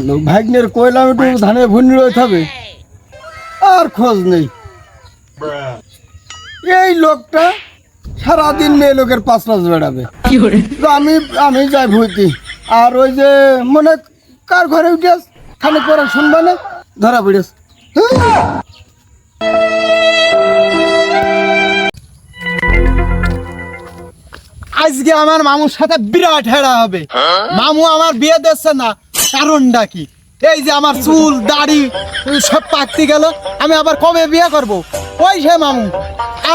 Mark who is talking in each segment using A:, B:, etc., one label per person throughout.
A: Hello. ভাগ্নের কইলাম একটু ধানের ভুনি রইতে হবে আর খোঁজ নেই। এই লোকটা সারাদিন মেয়ে লোকের পাঁচ পাঁচ বেড়াবে। আমি আমি যাই ভুইতি। আর ওই যে মনে কার ঘরে উঠেস খানিক পরে শুনবে না? ধরা পড়েস
B: আজকে আমার মামুর সাথে বিরাট হেরা হবে। মামু আমার বিয়ে দিচ্ছে না। কারণটা কি? এই যে আমার চুল দাড়ি সব পাকতে গেল আমি আবার কবে বিয়ে করব? ওই সে মামু।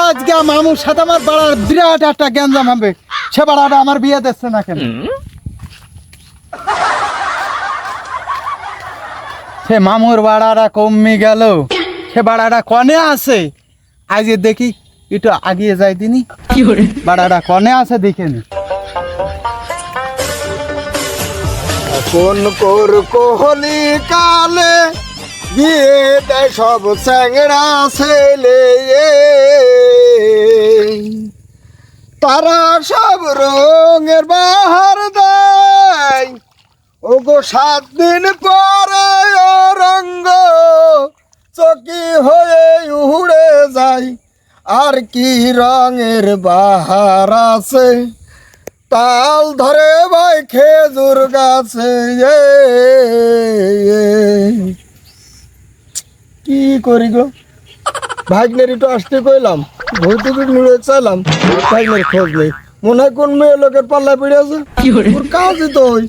B: আজকে মামুর সাথে আমার বাড়ার বিরাট একটা গ্যাঞ্জাম হবে। সে বাড়াটা আমার বিয়ে দিচ্ছে না কেন? সে মামুর বাড়াটা কমে গেল। সে বাড়াটা কনে আছে? আজকে দেখি একটু আগিয়ে যাই দিনি বাড়াটা কনে আছে দেখে নি।
A: কোন কোর কোহলি কালে? বিয়ে দেয় সব স্যাংরা ছেলে। তারা সব রঙের বাহার দেয়। ও গো সাত দিন পরে ও রঙ্গ চকি হয়ে উড়ে যায়। আর কি রঙের বাহার আছে? তাল ধরে ভাই খেজুর গাছে। কি করি গো? ভাগ্নের একটু আসতে কইলাম ভৌতিক নিয়ে চাইলাম ভাগ্নের খোঁজ নেই। মনে হয় কোন মেয়ে লোকের পাল্লা পড়ে আছে? ওর কাজই তো ওই।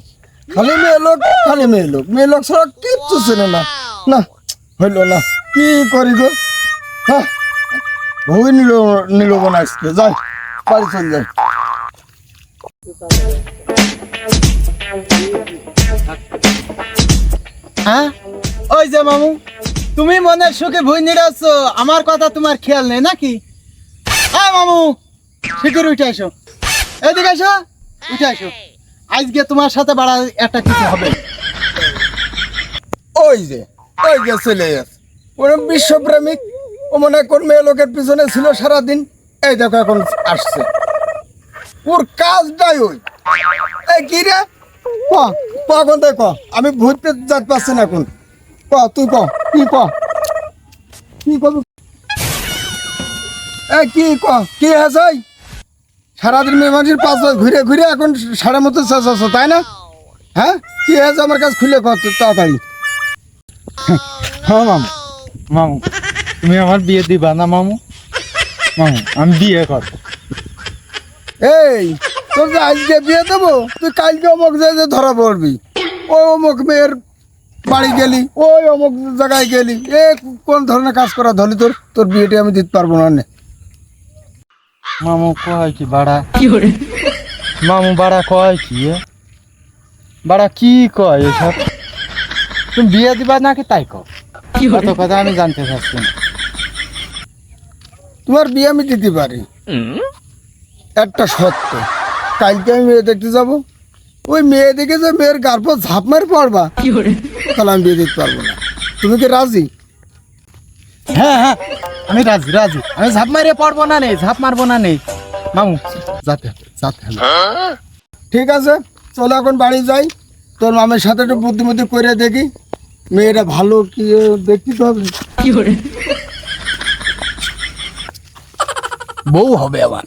A: খালি মেয়ে লোক খালি মেয়ে লোক। মেয়ে লোক ছাড়া কিচ্ছু ছিল না। না হইল না। কি করি গো? হ্যাঁ ভুই নিল নিল মনে আজকে। যাই বাড়ি চল যাই।
B: হ্যাঁ? ওই যে মামু, তুমি মনের সুখে ভুই আমার কথা তোমার খেয়াল নেই নাকি? হ্যাঁ মামু উঠে আসো এদিকে আসো উঠে আসো আজকে তোমার সাথে বাড়া একটা কিছু হবে।
A: ওই যে ওই যে চলে গেছে ওর বিশ্বপ্রেমিক, ও মনে কোন লোকের পিছনে ছিল সারাদিন। এই দেখো এখন আসছে। ওর কাজটাই ওই। এই কি রে? ক ক এখন ক। আমি ভূততে যেতে পারছি না এখন। ক, তুই ক কি ক। কি কবি এ কি ক, কি ওই? সারাদিন মেয়ে মানুষের পাঁচ ঘুরে ঘুরে এখন সারা মতো শেষ হচ্ছে তাই না? হ্যাঁ? কি হয়েছে আমার কাছে খুলে কর তাড়াতাড়ি।
B: হ্যাঁ মামু। মামু, তুমি আমার বিয়ে দিবা না, মামু? মামু, আমি বিয়ে করব।
A: এই তোর যে আজকে বিয়ে দেবো? তুই কালকে অমুক জায়গায় ধরা পড়বি। ও অমুক মেয়ের বাড়ি গেলি ওই অমুক জায়গায় গেলি। এ কোন ধরনের কাজ করা ধরলি তোর? তোর বিয়েটা আমি দিতে পারব না নে।
B: মামু কয় কি বাড়া? মামু বাড়া কয় কি এ? বাড়া কি কয় এসব? তুমি বিয়ে দিবা নাকি তাই কত কথা আমি জানতে চাচ্ছি
A: তোমার বিয়ে আমি দিতে পারি। একটা সত্য। কালকে আমি মেয়ে দেখতে যাব। ওই মেয়ে দেখে যে মেয়ের গার্ভ ঝাঁপ মারি পড়বা। তাহলে আমি বিয়ে দিতে পারব না। তুমি কি রাজি?
B: হ্যাঁ হ্যাঁ আমি রাজি রাজি। আমি ঝাঁপ মারিয়ে পড়ব না নেই ঝাঁপ মারবো না নেই মামু যাতে যাতে
A: ঠিক আছে চলো এখন বাড়ি যাই। তোর মামের সাথে একটু বুদ্ধিমতি করে দেখি। মেয়েটা ভালো কি দেখতে তো হবে। কি করে?
B: বউ হবে আবার